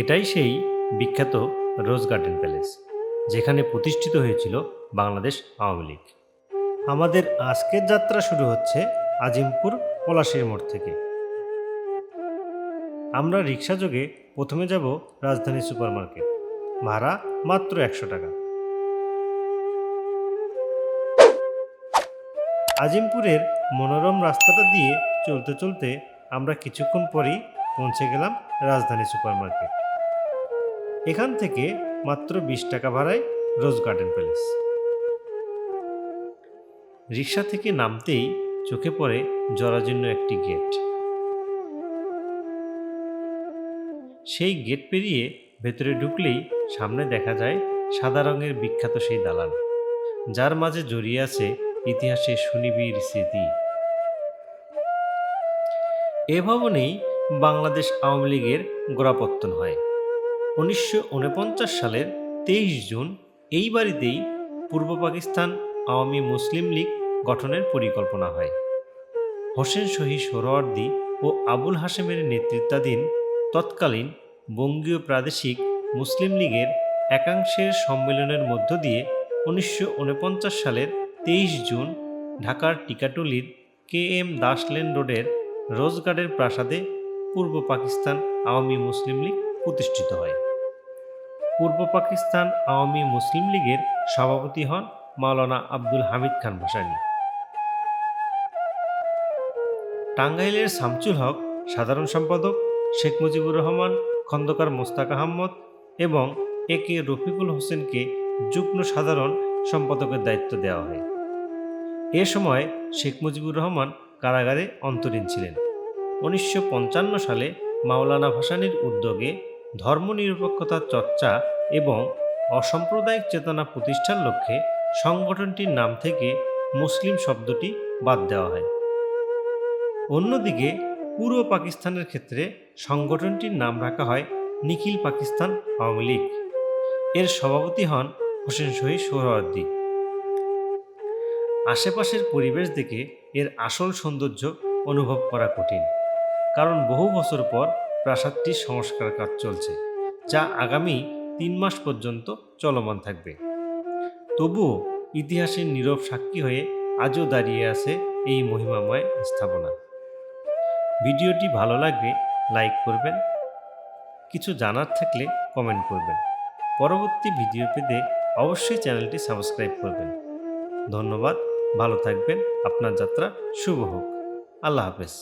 এটাই সেই বিখ্যাত রোজ গার্ডেন প্যালেস, যেখানে প্রতিষ্ঠিত হয়েছিল বাংলাদেশ আওয়ামী লীগ। আমাদের আজকের যাত্রা শুরু হচ্ছে আজিমপুর পলাশির মোড় থেকে। আমরা রিক্সা যোগে প্রথমে যাব রাজধানী সুপারমার্কেট। ভাড়া মাত্র একশো টাকা। আজিমপুরের মনোরম রাস্তাটা দিয়ে চলতে চলতে আমরা কিছুক্ষণ পরেই পৌঁছে গেলাম রাজধানী সুপারমার্কেট। এখান থেকে মাত্র বিশ টাকা ভাড়ায় রোজ গার্ডেন প্যালেস। রিক্সা থেকে নামতেই চোখে পড়ে জরাজীর্ণ একটি গেট। সেই গেট পেরিয়ে ভেতরে ঢুকলেই সামনে দেখা যায় সাদা রঙের বিখ্যাত সেই দালান, যার মাঝে জড়িয়ে আছে ইতিহাসের সুনিবিড় স্মৃতি। এ ভবনেই বাংলাদেশ আওয়ামী লীগের গোড়াপত্তন হয়। উনিশশো উনপঞ্চাশ সালের তেইশ জুন এই বাড়িতেই পূর্ব পাকিস্তান আওয়ামী মুসলিম লীগ গঠনের পরিকল্পনা হয়। হোসেন শহীদ সোহরাওয়ার্দী ও আবুল হাশেমের নেতৃত্বাধীন তৎকালীন বঙ্গীয় প্রাদেশিক মুসলিম লীগের একাংশের সম্মেলনের মধ্য দিয়ে উনিশশো উনপঞ্চাশ সালের তেইশ জুন ঢাকার টিকাটুলির কে এম দাস লেন রোডের রোজগার্ডের প্রাসাদে পূর্ব পাকিস্তান আওয়ামী মুসলিম লীগ প্রতিষ্ঠিত হয়। পূর্ব পাকিস্তান আওয়ামী মুসলিম লীগের সভাপতি হন মাওলানা আব্দুল হামিদ খান ভাসানী। টাঙ্গাইলের শামচুল হক, সাধারণ সম্পাদক শেখ মুজিবুর রহমান, খন্দকার মোস্তাক আহমদ এবং এ কে রফিকুল হোসেনকে যুগ্ম সাধারণ সম্পাদকের দায়িত্ব দেওয়া হয়। এ সময় শেখ মুজিবুর রহমান কারাগারে অন্তরীণ ছিলেন। উনিশশো পঞ্চান্ন সালে মাওলানা ভাসানির উদ্যোগে ধর্মনিরপেক্ষতার চর্চা এবং অসাম্প্রদায়িক চেতনা প্রতিষ্ঠার লক্ষ্যে সংগঠনটির নাম থেকে মুসলিম শব্দটি বাদ দেওয়া হয়। অন্যদিকে, পূর্ব পাকিস্তানের ক্ষেত্রে সংগঠনটির নাম রাখা হয় নিখিল পাকিস্তান আওয়ামী লীগ। এর সভাপতি হন হোসেন শহীদ সোহরাওয়ার্দী। আশেপাশের পরিবেশ দেখে এর আসল সৌন্দর্য অনুভব করা কঠিন। কারণ বহু বছর পর প্রাসাদটির সংস্কার কাজ চলছে, যা আগামী তিন মাস পর্যন্ত চলমান থাকবে। তবুও ইতিহাসের নীরব সাক্ষী হয়ে আজও দাঁড়িয়ে আছে এই মহিমাময় স্থাপনা। ভিডিওটি ভালো লাগলে লাইক করবেন, কিছু জানার থাকলে কমেন্ট করবেন। পরবর্তী ভিডিও পেতে অবশ্যই চ্যানেলটি সাবস্ক্রাইব করবেন। ধন্যবাদ, ভালো থাকবেন, আপনার যাত্রা শুভ হোক। আল্লাহ হাফেজ।